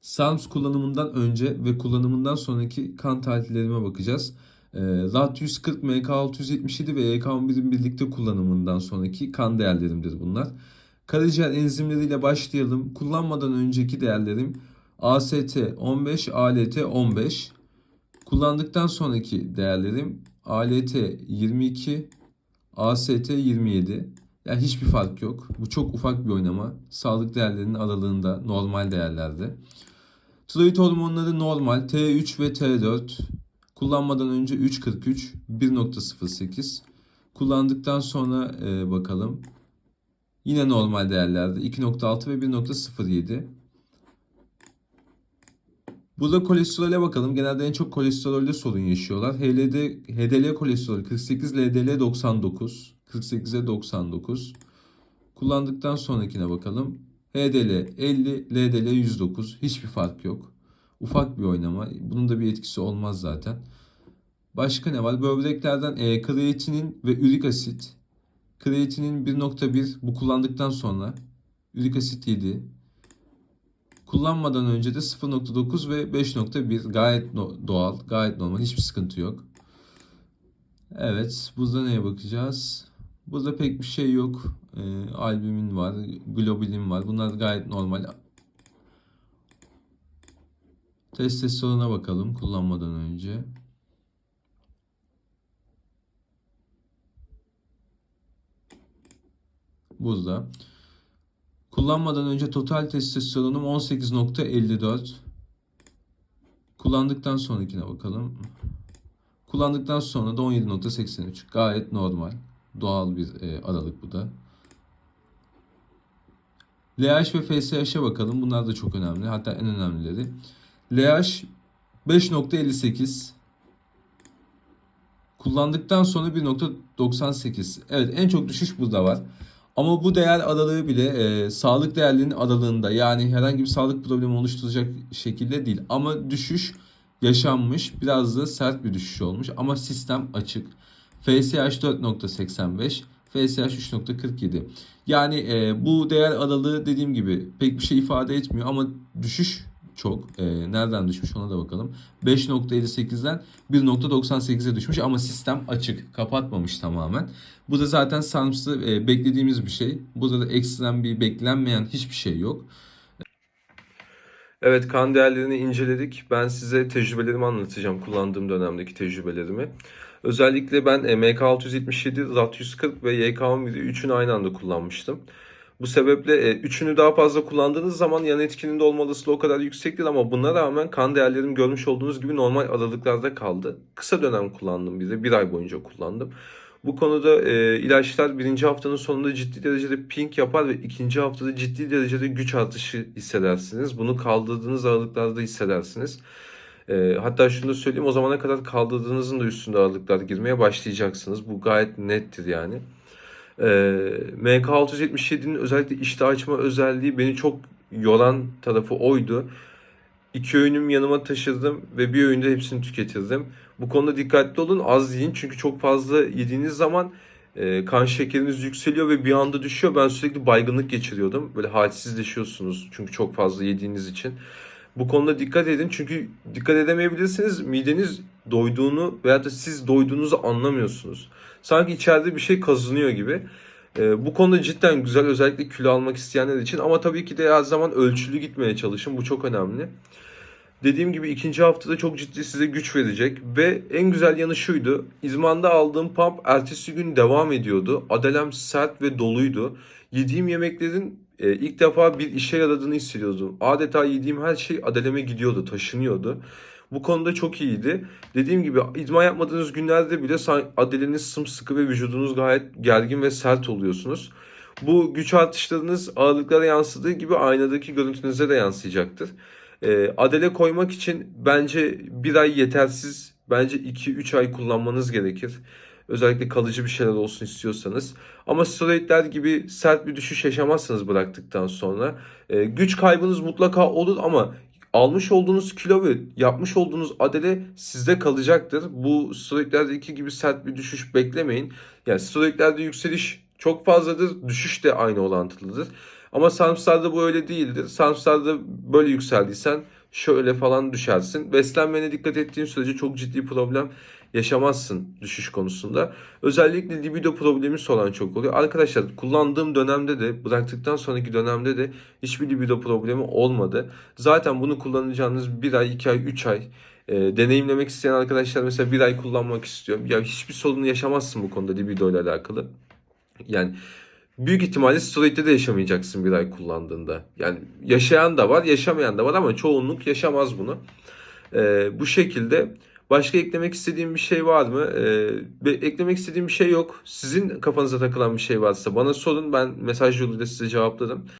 SARMS kullanımından önce ve kullanımından sonraki kan tahlillerime bakacağız. Ee, RAT 140, MK 677 ve EK11'in birlikte kullanımından sonraki kan değerlerimdir bunlar. Karaciğer enzimleriyle başlayalım. Kullanmadan önceki değerlerim AST 15, ALT 15. Kullandıktan sonraki değerlerim ALT 22, AST 27. Yani hiçbir fark yok. Bu çok ufak bir oynama. Sağlık değerlerinin aralığında normal değerlerde. Tiroid hormonları normal. T3 ve T4. Kullanmadan önce 3.43, 1.08. Kullandıktan sonra e, bakalım. Yine normal değerlerde 2.6 ve 1.07. Burada kolesterole bakalım. Genelde en çok kolesterolde sorun yaşıyorlar. HLD, HDL kolesterol 48, LDL 99. 48'e 99. Kullandıktan sonrakine bakalım. HDL 50, LDL 109. Hiçbir fark yok. Ufak bir oynama. Bunun da bir etkisi olmaz zaten. Başka ne var? Böbreklerden e, kreatinin ve ürik asit. Kreatinin 1.1 bu kullandıktan sonra. Ürik asit 7. Kullanmadan önce de 0.9 ve 5.1 gayet no- doğal, gayet normal, hiçbir sıkıntı yok. Evet, burada neye bakacağız? Burada pek bir şey yok. Ee, albümin var, globulin var. Bunlar gayet normal. Testosterona bakalım kullanmadan önce. Burada. Kullanmadan önce total testosteronum 18.54. Kullandıktan sonrakine bakalım. Kullandıktan sonra da 17.83. Gayet normal. Doğal bir e, aralık bu da. LH ve FSH'e bakalım. Bunlar da çok önemli. Hatta en önemlileri. LH 5.58. Kullandıktan sonra 1.98. Evet en çok düşüş burada var. Ama bu değer aralığı bile e, sağlık değerlerinin aralığında yani herhangi bir sağlık problemi oluşturacak şekilde değil. Ama düşüş yaşanmış biraz da sert bir düşüş olmuş ama sistem açık. FSH 4.85 FSH 3.47 yani e, bu değer aralığı dediğim gibi pek bir şey ifade etmiyor ama düşüş çok. E, nereden düşmüş ona da bakalım. 5.58'den 1.98'e düşmüş ama sistem açık. Kapatmamış tamamen. Bu da zaten SARMS'ta e, beklediğimiz bir şey. Burada da ekstrem bir beklenmeyen hiçbir şey yok. Evet kan değerlerini inceledik. Ben size tecrübelerimi anlatacağım. Kullandığım dönemdeki tecrübelerimi. Özellikle ben e, MK677, RAT140 ve YK11'i üçünü aynı anda kullanmıştım. Bu sebeple e, üçünü daha fazla kullandığınız zaman yan etkinin de olma olasılığı o kadar yüksek değil ama buna rağmen kan değerlerim görmüş olduğunuz gibi normal aralıklarda kaldı. Kısa dönem kullandım bir de bir ay boyunca kullandım. Bu konuda e, ilaçlar birinci haftanın sonunda ciddi derecede pink yapar ve ikinci haftada ciddi derecede güç artışı hissedersiniz. Bunu kaldırdığınız aralıklarda hissedersiniz. E, hatta şunu da söyleyeyim o zamana kadar kaldırdığınızın da üstünde aralıklar girmeye başlayacaksınız. Bu gayet nettir yani. E, MK677'nin özellikle iştah açma özelliği beni çok yoran tarafı oydu. İki öğünüm yanıma taşıdım ve bir öğünde hepsini tüketirdim. Bu konuda dikkatli olun az yiyin çünkü çok fazla yediğiniz zaman e, kan şekeriniz yükseliyor ve bir anda düşüyor. Ben sürekli baygınlık geçiriyordum. Böyle halsizleşiyorsunuz çünkü çok fazla yediğiniz için. Bu konuda dikkat edin çünkü dikkat edemeyebilirsiniz. Mideniz doyduğunu veya da siz doyduğunuzu anlamıyorsunuz. Sanki içeride bir şey kazınıyor gibi. Ee, bu konuda cidden güzel özellikle kilo almak isteyenler için ama tabii ki de her zaman ölçülü gitmeye çalışın. Bu çok önemli. Dediğim gibi ikinci haftada çok ciddi size güç verecek ve en güzel yanı şuydu. İzmanda aldığım pump ertesi gün devam ediyordu. Adelem sert ve doluydu. Yediğim yemeklerin e, ilk defa bir işe yaradığını hissediyordum. Adeta yediğim her şey adeleme gidiyordu, taşınıyordu. Bu konuda çok iyiydi. Dediğim gibi idman yapmadığınız günlerde bile adeleniz sımsıkı ve vücudunuz gayet gergin ve sert oluyorsunuz. Bu güç artışlarınız ağırlıklara yansıdığı gibi aynadaki görüntünüze de yansıyacaktır. E, adele koymak için bence bir ay yetersiz. Bence 2-3 ay kullanmanız gerekir. Özellikle kalıcı bir şeyler olsun istiyorsanız. Ama steroidler gibi sert bir düşüş yaşamazsınız bıraktıktan sonra. E, güç kaybınız mutlaka olur ama almış olduğunuz kilo ve yapmış olduğunuz adele sizde kalacaktır. Bu steroidlerdeki gibi sert bir düşüş beklemeyin. Yani steroidlerde yükseliş çok fazladır, düşüş de aynı orantılıdır. Ama Samstar'da bu öyle değildir. Samstar'da böyle yükseldiysen şöyle falan düşersin. Beslenmene dikkat ettiğin sürece çok ciddi problem yaşamazsın düşüş konusunda. Özellikle libido problemi olan çok oluyor. Arkadaşlar kullandığım dönemde de bıraktıktan sonraki dönemde de hiçbir libido problemi olmadı. Zaten bunu kullanacağınız 1 ay, 2 ay, 3 ay e, deneyimlemek isteyen arkadaşlar mesela bir ay kullanmak istiyor. Ya hiçbir sorun yaşamazsın bu konuda libido ile alakalı. Yani büyük ihtimalle steroidde de yaşamayacaksın bir ay kullandığında. Yani yaşayan da var, yaşamayan da var ama çoğunluk yaşamaz bunu. E, bu şekilde başka eklemek istediğim bir şey var mı? E, ve eklemek istediğim bir şey yok. Sizin kafanıza takılan bir şey varsa bana sorun. Ben mesaj yoluyla size cevaplarım.